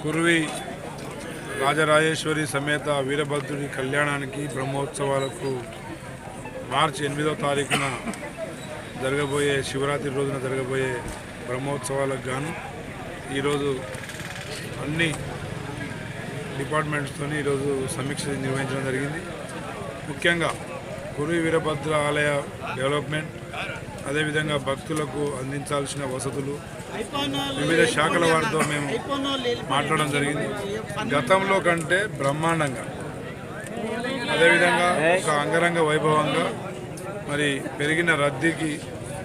కుర్వి రాజరాజేశ్వరి సమేత వీరభద్రుడి కళ్యాణానికి బ్రహ్మోత్సవాలకు మార్చి ఎనిమిదో తారీఖున జరగబోయే శివరాత్రి రోజున జరగబోయే బ్రహ్మోత్సవాలకు గాను ఈరోజు అన్ని డిపార్ట్మెంట్స్తో ఈరోజు సమీక్ష నిర్వహించడం జరిగింది. ముఖ్యంగా కురువి వీరభద్ర ఆలయ డెవలప్మెంట్ అదేవిధంగా భక్తులకు అందించాల్సిన వసతులు వివిధ శాఖల వారితో మేము మాట్లాడడం జరిగింది. గతంలో కంటే బ్రహ్మాండంగా అదేవిధంగా ఒక అంగరంగ వైభవంగా మరి పెరిగిన రద్దీకి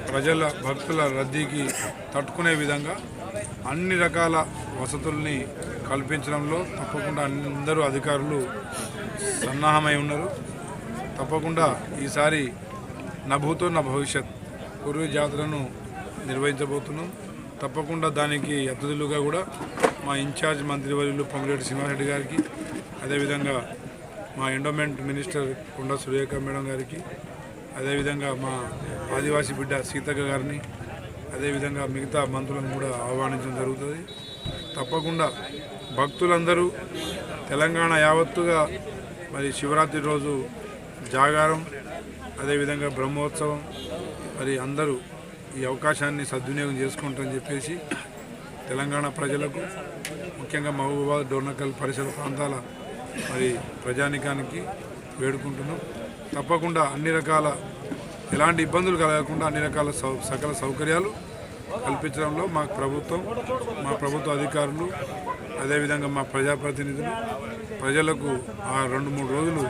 ప్రజల భక్తుల రద్దీకి తట్టుకునే విధంగా అన్ని రకాల వసతుల్ని కల్పించడంలో తప్పకుండా అందరూ అధికారులు సన్నాహమై ఉన్నారు. తప్పకుండా ఈసారి నా భూతో నా భవిష్యత్ పూర్వీ జాతరను నిర్వహించబోతున్నాం. తప్పకుండా దానికి అతిథులుగా కూడా మా ఇన్ఛార్జ్ మంత్రివర్యులు పొంగిరెడ్డి సింహారెడ్డి గారికి అదేవిధంగా మా ఎండోమెంట్ మినిస్టర్ కొండ సురేఖ మేడం గారికి అదేవిధంగా మా ఆదివాసీ బిడ్డ సీతక్క గారిని అదేవిధంగా మిగతా మంత్రులను కూడా ఆహ్వానించడం జరుగుతుంది. తప్పకుండా భక్తులందరూ తెలంగాణ యావత్తుగా మరి శివరాత్రి రోజు జాగారం అదేవిధంగా బ్రహ్మోత్సవం మరి అందరూ ఈ అవకాశాన్ని సద్వినియోగం చేసుకుంటారని చెప్పేసి తెలంగాణ ప్రజలకు ముఖ్యంగా మహబూబాబాద్ డోర్నకల్ పరిసర ప్రాంతాల మరి ప్రజానికానికి వేడుకుంటున్నాం. తప్పకుండా అన్ని రకాల ఎలాంటి ఇబ్బందులు కలగకుండా అన్ని రకాల సౌ సకల సౌకర్యాలు కల్పించడంలో మా ప్రభుత్వం మా ప్రభుత్వ అధికారులు అదేవిధంగా మా ప్రజాప్రతినిధులు ప్రజలకు ఆ రెండు మూడు రోజులు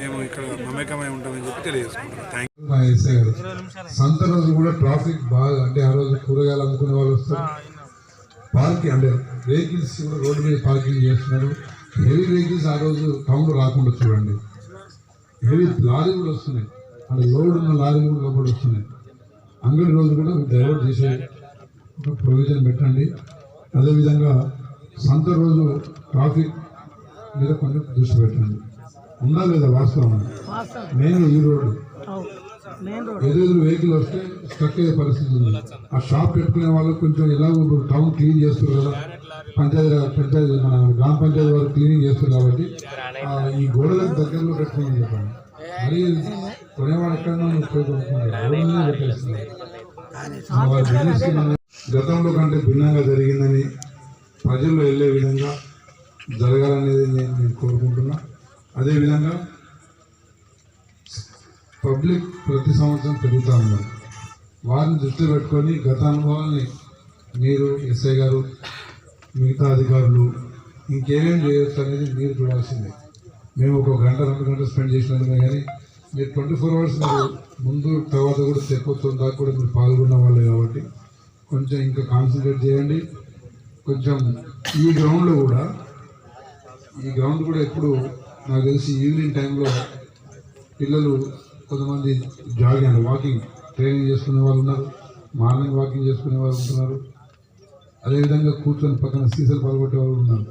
మేము ఇక్కడ మమేకమై ఉంటామని చెప్పి తెలియజేసుకుంటున్నాం. థ్యాంక్ మా ఎస్ఐ గారు. సంత రోజు కూడా ట్రాఫిక్ బాగా అంటే ఆ రోజు కూరగాయలు అమ్ముకునే వాళ్ళు వస్తారు. పార్కింగ్ అంటే వెహికల్స్ కూడా రోడ్డు మీద పార్కింగ్ చేస్తున్నారు. హెవీ వెహికల్స్ ఆ రోజు టౌన్లో రాకుండా చూడండి. హెవీ లారీ కూడా వస్తున్నాయి. అంటే లోడ్ ఉన్న లారీలు కూడా లోపల వస్తున్నాయి. అంగడి రోజు కూడా డైవర్ట్ చేసే ఒక ప్రొవిజన్ పెట్టండి. అదేవిధంగా సంత రోజు ట్రాఫిక్ మీద కొంచెం దృష్టి పెట్టండి. ఉందా లేదా వాస్తవం? మెయిన్ ఈ రోడ్డు. ఎదురు వెహికల్ వస్తే స్టక్ అయ్యే పరిస్థితి ఉంది. ఆ షాప్ పెట్టుకునే వాళ్ళు కొంచెం ఎలా టౌన్ క్లీన్ చేస్తారు కదా. పంచాయతీ పంచాయతీ మన గ్రామ పంచాయతీ వారు క్లీనింగ్ చేస్తారు కాబట్టి ఈ గోడలకు దగ్గరలో పెట్టుకోమని చెప్పండి. మరి కొనేవాడు ఎక్కడ పెట్టేస్తున్నారు గతంలో కంటే భిన్నంగా జరిగిందని ప్రజల్లో వెళ్ళే విధంగా జరగాలనేది నేను నేను కోరుకుంటున్నా. అదేవిధంగా పబ్లిక్ ప్రతి సంవత్సరం పెరుగుతూ ఉన్నారు. వారిని దృష్టి పెట్టుకొని గత అనుభవాల్ని మీరు ఎస్ఐ గారు మిగతా అధికారులు ఇంకేమేం చేయొచ్చు అనేది మీరు చూడాల్సిందే. మేము ఒక గంట రెండు గంటలు స్పెండ్ చేసినందుకే కానీ మీరు ట్వంటీ ఫోర్ అవర్స్ మీరు ముందు తర్వాత కూడా తెప్పొచ్చు దాకా కూడా మీరు పాల్గొన్న వాళ్ళే కాబట్టి కొంచెం ఇంకా కాన్సన్ట్రేట్ చేయండి. కొంచెం ఈ గ్రౌండ్లో కూడా ఈ గ్రౌండ్ కూడా ఎప్పుడు నాకు తెలిసి ఈవినింగ్ టైంలో పిల్లలు కొంతమంది జాగింగ్ వాకింగ్ ట్రైనింగ్ చేసుకునే వాళ్ళు ఉన్నారు మార్నింగ్ వాకింగ్ చేసుకునే వాళ్ళు ఉంటున్నారు. అదేవిధంగా కూర్చొని పక్కన సీసలు పాల్గొట్టే వాళ్ళు ఉన్నారు.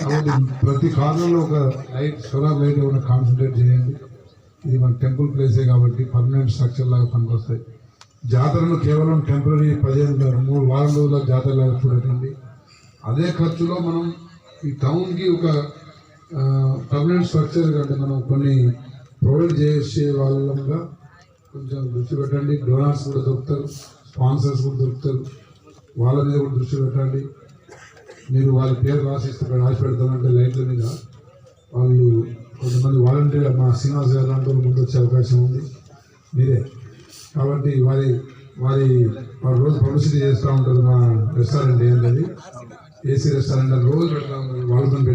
కాబట్టి ప్రతి కార్నర్లో ఒక లైట్ సోలార్ లైట్ ఏమైనా కాన్సన్ట్రేట్ చేయండి. ఇది మన టెంపుల్ ప్లేసే కాబట్టి పర్మనెంట్ స్ట్రక్చర్ లాగా పనికొస్తాయి. జాతరను కేవలం టెంపరీ పదిహేను మూడు వారం రోజుల జాతర లాగా చూడకండి. అదే ఖర్చులో మనం ఈ టౌన్కి ఒక పర్మనెంట్ స్ట్రక్చర్ కంటే మనం కొన్ని ప్రొవైడ్ చేసే వాళ్ళంగా కొంచెం దృష్టి పెట్టండి. డోనర్స్ కూడా దొరుకుతారు స్పాన్సర్స్ కూడా దొరుకుతారు. వాళ్ళ మీద కూడా దృష్టి పెట్టండి. మీరు వాళ్ళ పేరు రాసిస్తే రాసి పెడతామంటే లైట్ల మీద వాళ్ళు కొంతమంది వాలంటీర్ మా శ్రీనివాస్ గారు లాంటి వాళ్ళు ముందు వచ్చే అవకాశం ఉంది. మీరే. కాబట్టి వారి వారి వారు రోజు పబ్లిసిటీ చేస్తూ ఉంటారు మా రెస్టారెంట్ ఏంటది? ఏసీ రెస్టారెంట్ అని రోజు పెడతా ఉంటారు వాళ్ళతో పెట్టి